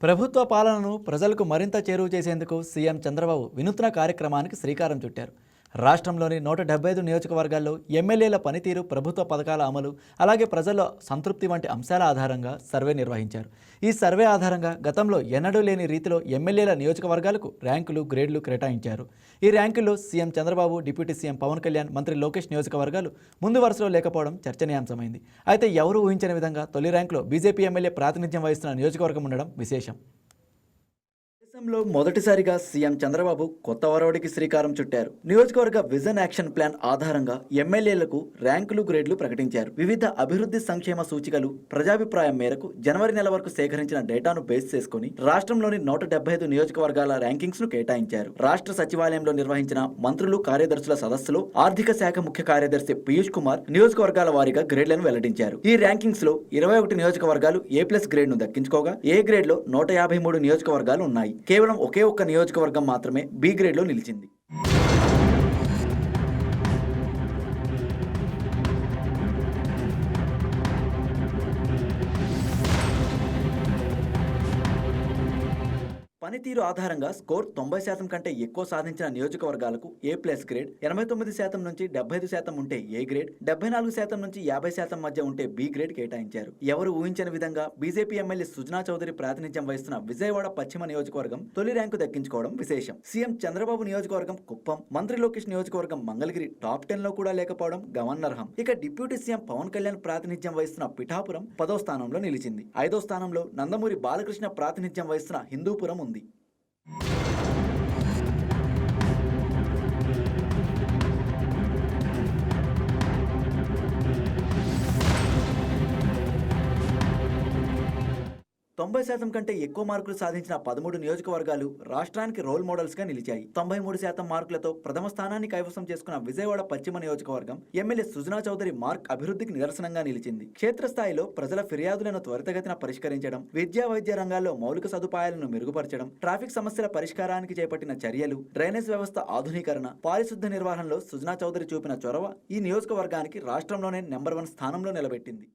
ప్రభుత్వ పాలనను ప్రజలకు మరింత చేరువ చేసేందుకు సీఎం చంద్రబాబు వినూత్న కార్యక్రమానికి శ్రీకారం చుట్టారు. రాష్ట్రంలోని నూట డెబ్బై ఐదు నియోజకవర్గాల్లో ఎమ్మెల్యేల పనితీరు ప్రభుత్వ పథకాల అమలు అలాగే ప్రజల్లో సంతృప్తి వంటి అంశాల ఆధారంగా సర్వే నిర్వహించారు. ఈ సర్వే ఆధారంగా గతంలో ఎన్నడూ లేని రీతిలో ఎమ్మెల్యేల నియోజకవర్గాలకు ర్యాంకులు గ్రేడ్లు కేటాయించారు. ఈ ర్యాంకుల్లో CM Chandrababu deputy CM Pawan Kalyan మంత్రి లోకేష్ నియోజకవర్గాలు ముందు వరుసలో లేకపోవడం చర్చనీయాంశమైంది. అయితే ఎవరు ఊహించని విధంగా తొలి ర్యాంకులో బీజేపీ ఎమ్మెల్యే ప్రాతినిధ్యం వహిస్తున్న నియోజకవర్గం ఉండడం విశేషం. రాష్ట్రంలో మొదటిసారిగా సీఎం చంద్రబాబు కొత్త ఒరవడికి శ్రీకారం చుట్టారు. నియోజకవర్గ విజన్ యాక్షన్ ప్లాన్ ఆధారంగా ఎమ్మెల్యేలకు ర్యాంకులు గ్రేడ్లు ప్రకటించారు. వివిధ అభివృద్ధి సంక్షేమ సూచికలు ప్రజాభిప్రాయం మేరకు జనవరి నెల వరకు సేకరించిన డేటాను బేస్ చేసుకుని రాష్ట్రంలోని నూట డెబ్బై ఐదు నియోజకవర్గాల ర్యాంకింగ్స్ను కేటాయించారు. రాష్ట్ర సచివాలయంలో నిర్వహించిన మంత్రులు కార్యదర్శుల సదస్సులో ఆర్థిక శాఖ ముఖ్య కార్యదర్శి పీయూష్ కుమార్ నియోజకవర్గాల వారీగా గ్రేడ్లను వెల్లడించారు. ఈ ర్యాంకింగ్స్లో ఇరవై ఒకటి నియోజకవర్గాలు ఏ ప్లస్ గ్రేడ్ను దక్కించుకోగా ఏ గ్రేడ్లో నూట యాభై మూడు నియోజకవర్గాలు ఉన్నాయి. కేవలం ఒకే ఒక్క నియోజకవర్గం మాత్రమే బి గ్రేడ్లో నిలిచింది. పనితీరు ఆధారంగా స్కోర్ తొంభై శాతం కంటే ఎక్కువ సాధించిన నియోజకవర్గాలకు ఏ ప్లస్ గ్రేడ్ ఎనభై తొమ్మిది శాతం నుంచి డెబ్బై ఐదు శాతం ఉంటే ఏ గ్రేడ్ డెబ్బై నాలుగు శాతం నుంచి యాభై శాతం మధ్య ఉంటే బి గ్రేడ్ కేటాయించారు. ఎవరు ఊహించని విధంగా బీజేపీ ఎమ్మెల్యే సుజనా చౌదరి ప్రాతినిధ్యం వహిస్తున్న విజయవాడ పశ్చిమ నియోజకవర్గం తొలి ర్యాంకు దక్కించుకోవడం విశేషం. సీఎం చంద్రబాబు నియోజకవర్గం కుప్పం మంత్రి లోకేష్ నియోజకవర్గం మంగళగిరి టాప్ టెన్లో కూడా లేకపోవడం గమనార్హం. ఇక డిప్యూటీ సీఎం పవన్ కళ్యాణ్ ప్రాతినిధ్యం వహిస్తున్న పిఠాపురం పదో స్థానంలో నిలిచింది. ఐదో స్థానంలో నందమూరి బాలకృష్ణ ప్రాతినిధ్యం వహిస్తున్న హిందూపురం ఉంది. you తొంభై శాతం కంటే ఎక్కువ మార్కులు సాధించిన పదమూడు నియోజకవర్గాలు రాష్ట్రానికి రోల్ మోడల్స్గా నిలిచాయి. తొంభై మూడు శాతం మార్కులతో ప్రథమ స్థానాన్ని కైవసం చేసుకున్న విజయవాడ పశ్చిమ నియోజకవర్గం ఎమ్మెల్యే సుజనా చౌదరి మార్క్ అభివృద్ధికి నిదర్శనంగా నిలిచింది. క్షేత్రస్థాయిలో ప్రజల ఫిర్యాదులను త్వరితగతిన పరిష్కరించడం విద్యా వైద్య రంగాల్లో మౌలిక సదుపాయాలను మెరుగుపరచడం ట్రాఫిక్ సమస్యల పరిష్కారానికి చేపట్టిన చర్యలు డ్రైనేజ్ వ్యవస్థ ఆధునీకరణ పారిశుద్ధ నిర్వహణలో సుజనా చౌదరి చూపిన చొరవ ఈ నియోజకవర్గానికి రాష్ట్రంలోనే నెంబర్ వన్ స్థానంలో నిలబెట్టింది.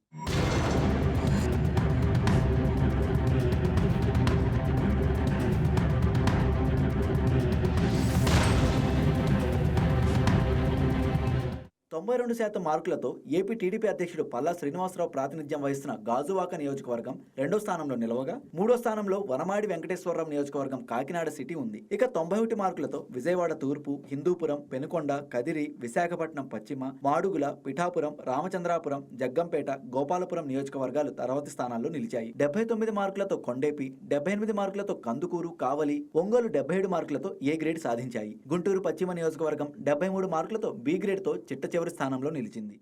తొంభై రెండు శాతం మార్కులతో ఏపీ టీడీపీ అధ్యక్షుడు పల్లా శ్రీనివాసరావు ప్రాతినిధ్యం వహిస్తున్న గాజువాక నియోజకవర్గం రెండో స్థానంలో నిలవగా మూడో స్థానంలో వనమాడి వెంకటేశ్వరరావు నియోజకవర్గం కాకినాడ సిటీ ఉంది. ఇక తొంభై ఒకటి మార్కులతో విజయవాడ తూర్పు హిందూపురం పెనుకొండ కదిరి విశాఖపట్నం పశ్చిమ మాడుగుల పిఠాపురం రామచంద్రాపురం జగ్గంపేట గోపాలపురం నియోజకవర్గాలు తర్వాతి స్థానాల్లో నిలిచాయి. డెబ్బై తొమ్మిది మార్కులతో కొండేపి డెబ్బై ఎనిమిది మార్కులతో కందుకూరు కావలి ఒంగోలు డెబ్బై ఏడు మార్కులతో ఏ గ్రేడ్ సాధించాయి. గుంటూరు పశ్చిమ నియోజకవర్గం డెబ్బై మూడు మార్కులతో బి గ్రేడ్తో చిట్ట చివరి స్థానంలో నిలిచింది.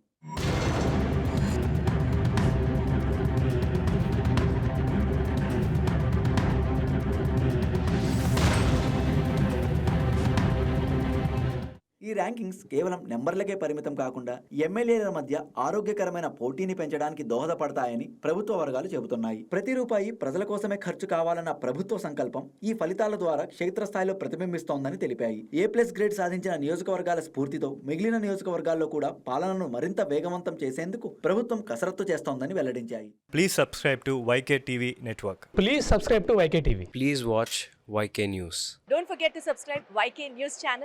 ఈ ర్యాంకింగ్స్ కేవలం నెంబర్లకే పరిమితం కాకుండా ఎమ్మెల్యేల మధ్య ఆరోగ్యకరమైన పోటీని పెంచడానికి దోహదపడతాయని ప్రభుత్వ వర్గాలు చెబుతున్నాయి ప్రతి రూపాయి ప్రజల కోసమే ఖర్చు కావాలన్న ప్రభుత్వ సంకల్పం ఈ ఫలితాల ద్వారా క్షేత్రస్థాయిలో ప్రతిబింబిస్తోందని తెలిపాయి ఏ ప్లస్ గ్రేడ్ సాధించిన నియోజకవర్గాల స్ఫూర్తితో మిగిలిన నియోజకవర్గాల్లో కూడా పాలనను మరింత వేగవంతం చేసేందుకు ప్రభుత్వం కసరత్తు చేస్తోందని వెల్లడించాయి Please subscribe to YK TV Network. Please subscribe to YK TV. Please watch YK News. Don't forget to subscribe YK News channel